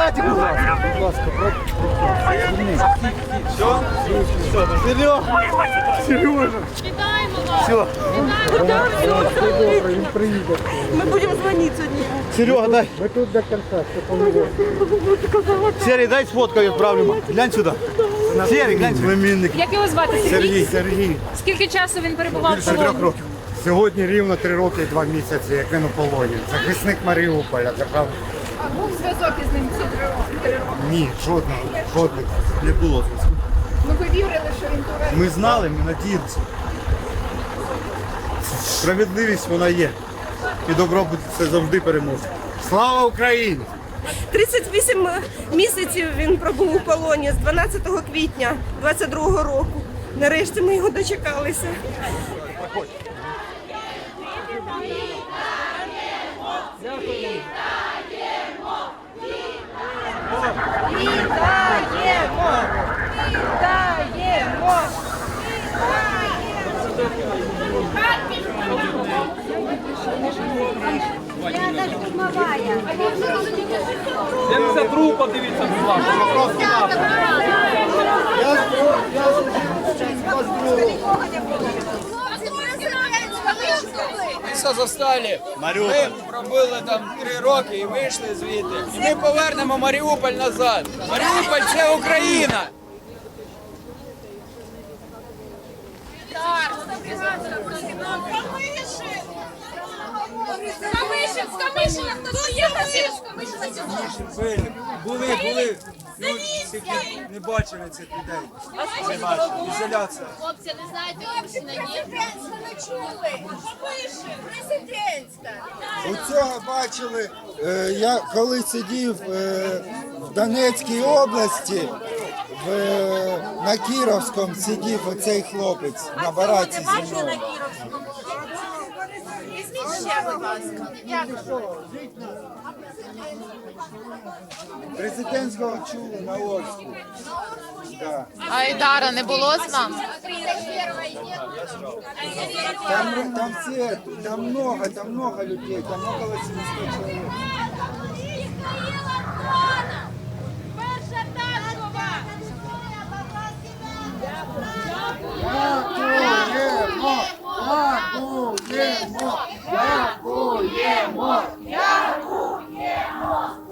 Братик, будь ласка, будь ласка, Серега, Сережа, Вітаємо вас! все, він приїде. Ми будемо дзвонити сьогодні. Серега, дай, Ми тут до кінця, все. Серый, дай сфоткаю, отправлю. Глянь сюда. Серый, глянь сюда. Племінник. Як його звати? Сергій? Сергій, Скільки часу він перебував в полоні? Сьогодні рівно три роки і два місяці, як він у полоні. Захисник Маріуполя. А був зв'язок із ним ці три роки? Ні, жодного, жодних. Не було. Ну ви вірили, що він туре? Ми знали, ми надіялися. Справедливість вона є. І добробут це завжди переможе. Слава Україні! 38 місяців він пробув у полоні з 12 квітня 22 року. Нарешті ми його дочекалися. Вітаємо! Вітаємо! Дивіться трупа, дивіться, будь ласка. Ми з Азовсталі. Ми пробили там три роки і вийшли звідти. І ми повернемо Маріуполь назад. Маріуполь це Україна. З Камишина, хто є Камишин? з Камишина сьогодні. Були, були. Ну, тільки не бачили цих людей. Це. Ізоляція. Хлопці, не знаєте, Камишина є? У цього бачили, е, я коли сидів е, в Донецькій області, в, е, на Кіровському сидів оцей хлопець на бараці зі мною. Президентського чули на Орську. Да. А Ідара не було з вами? Там, там все, там много, там много людей, там около 700 человек. Перша 我。